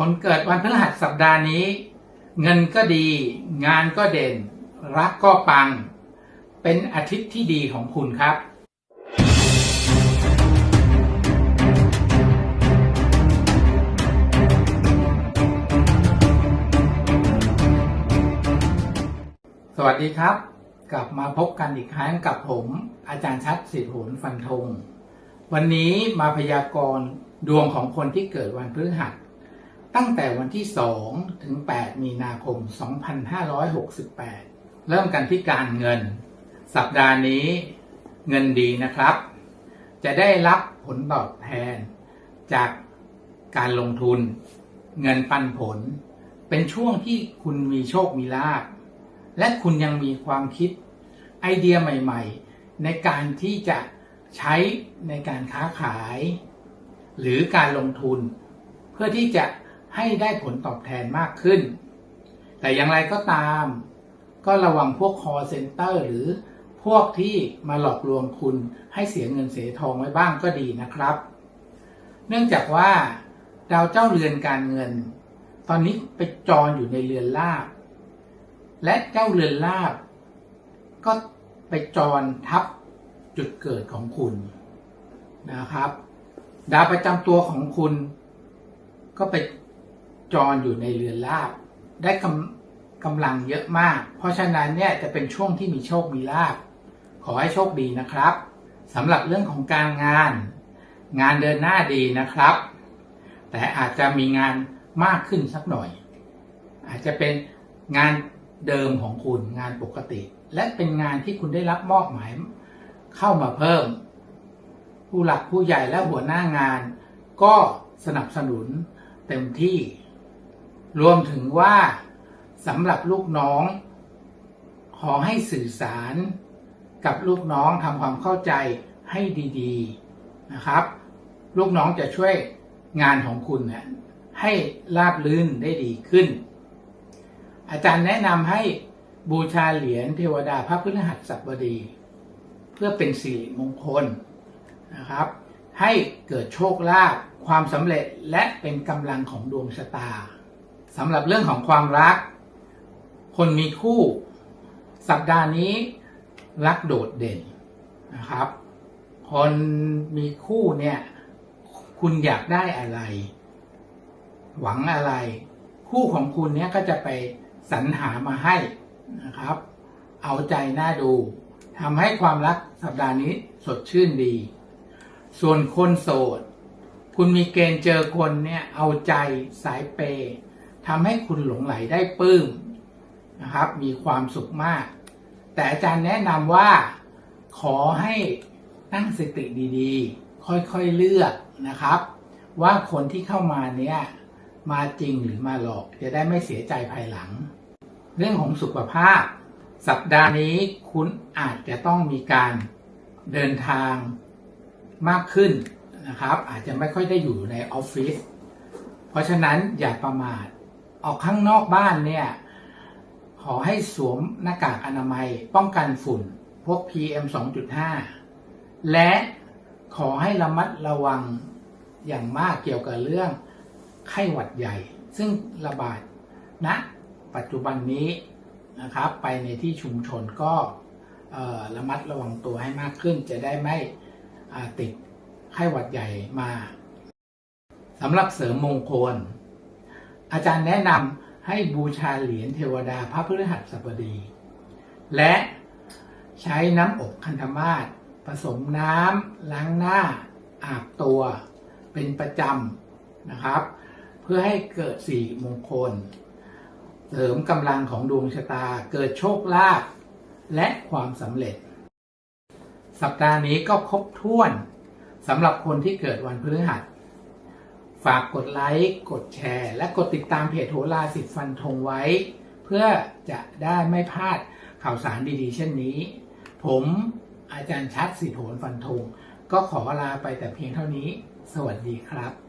คนเกิดวันพฤหัสสัปดาห์นี้ เงินก็ดี งานก็เด่น รักก็ปัง เป็นอาทิตย์ที่ดีของคุณครับ สวัสดีครับ กลับมาพบกันอีกครั้งกับผม อาจารย์ชัดสิทธิโหนฟันธงวันนี้มาพยากรณ์ดวงของคนที่เกิดวันพฤหัส ตั้งแต่วันที่ 2 ถึง 8 มีนาคม 2568 เริ่มกันที่การเงิน สัปดาห์นี้เงินดีนะครับ จะได้รับผลตอบแทน จากการลงทุน เงินปันผล เป็นช่วงที่คุณมีโชคมีลาภและคุณยังมีความคิดไอเดียใหม่ ๆ ในการที่จะใช้ในการค้าขาย หรือการลงทุน เพื่อที่จะ ให้ได้ผลตอบแทนมากขึ้น แต่อย่างไรก็ตาม ก็ระวังพวก call center หรือพวกที่มาหลอกลวงคุณให้เสียเงินเสียทองไว้บ้างก็ดีนะครับ เนื่องจากว่าดาวเจ้าเรือนการเงิน ตอนนี้ไปจรอยู่ในเรือนลาบ และเจ้าเรือนลาบ ก็ไปจรทับจุดเกิดของคุณนะครับ ดาวประจำตัวของคุณ ก็ไป จรอยู่ในเรือนลาบ ได้กำกำลังเยอะมาก เพราะฉะนั้นเนี่ยจะเป็นช่วงที่มีโชคมีลาบ ขอให้โชคดีนะครับสำหรับเรื่องของการงาน งานเดินหน้าดีนะครับ แต่อาจจะมีงานมากขึ้นสักหน่อย อาจจะเป็นงานเดิมของคุณงานปกติ และเป็นงานที่คุณได้รับมอบหมายเข้ามาเพิ่ม ผู้หลักผู้ใหญ่และหัวหน้างานก็สนับสนุนเต็มที่ รวมถึงว่าสำหรับลูกน้อง ขอให้สื่อสารกับลูกน้องทำความเข้าใจให้ดีๆนะครับ ลูกน้องจะช่วยงานของคุณเนี่ยให้ราบลื่นได้ดีขึ้น อาจารย์แนะนำให้บูชาเหรียญเทวดาพระพฤหัสบดี เพื่อเป็นสิริมงคลนะครับ ให้เกิดโชคลาภความสำเร็จและเป็นกำลังของดวงชะตา สำหรับเรื่องของความรัก คนมีคู่ สัปดาห์นี้ รักโดดเด่นนะครับ คนมีคู่เนี่ย คุณอยากได้อะไร หวังอะไร คู่ของคุณเนี่ยก็จะไปสรรหามาให้นะครับ เอาใจน่าดูทำให้ความรักสัปดาห์นี้สดชื่นดี ส่วนคนโสด คุณมีเกณฑ์เจอคนเนี่ย เอาใจสายเปย์ ทำให้คุณหลงไหลได้ปลื้มนะครับ มีความสุขมาก แต่อาจารย์แนะนำว่าขอให้ตั้งสติดีๆ ค่อยๆเลือกนะครับ ว่าคนที่เข้ามาเนี่ยมาจริงหรือมาหลอก จะได้ไม่เสียใจภายหลัง เรื่องของสุขภาพ สัปดาห์นี้คุณอาจจะต้องมีการเดินทางมากขึ้นนะครับ อาจจะไม่ค่อยได้อยู่ในออฟฟิศเพราะฉะนั้นอย่าประมาท ออกข้างนอกบ้านเนี่ยขอให้สวมหน้ากากอนามัย ป้องกันฝุ่น พวก PM 2.5 และขอให้ระมัดระวังอย่างมากเกี่ยวกับเรื่องไข้หวัดใหญ่ ซึ่งระบาดณนะปัจจุบันนี้นะครับ ไปในที่ชุมชนก็ระมัดระวังตัวให้มากขึ้น จะได้ไม่ติดไข้หวัดใหญ่มาสำหรับเสริมมงคล อาจารย์แนะนำให้บูชาเหรียญเทวดาพระพฤหัสบดี และใช้น้ำอบคันธมาศผสมน้ำล้างหน้า อาบตัว เป็นประจำนะครับ เพื่อให้เกิดสี่มงคล เสริมกำลังของดวงชะตาเกิดโชคลาภและความสำเร็จ สัปดาห์นี้ก็ครบถ้วนสำหรับคนที่เกิดวันพฤหัส ฝากกดไลค์ กดแชร์ และกดติดตามเพจโหราสิทธิ์ฟันธงไว้ เพื่อจะได้ไม่พลาดข่าวสารดีๆ เช่นนี้ ผมอาจารย์ชัดสิทธิ์โหนฟันธงก็ขอลาไปแต่เพียงเท่านี้ สวัสดีครับ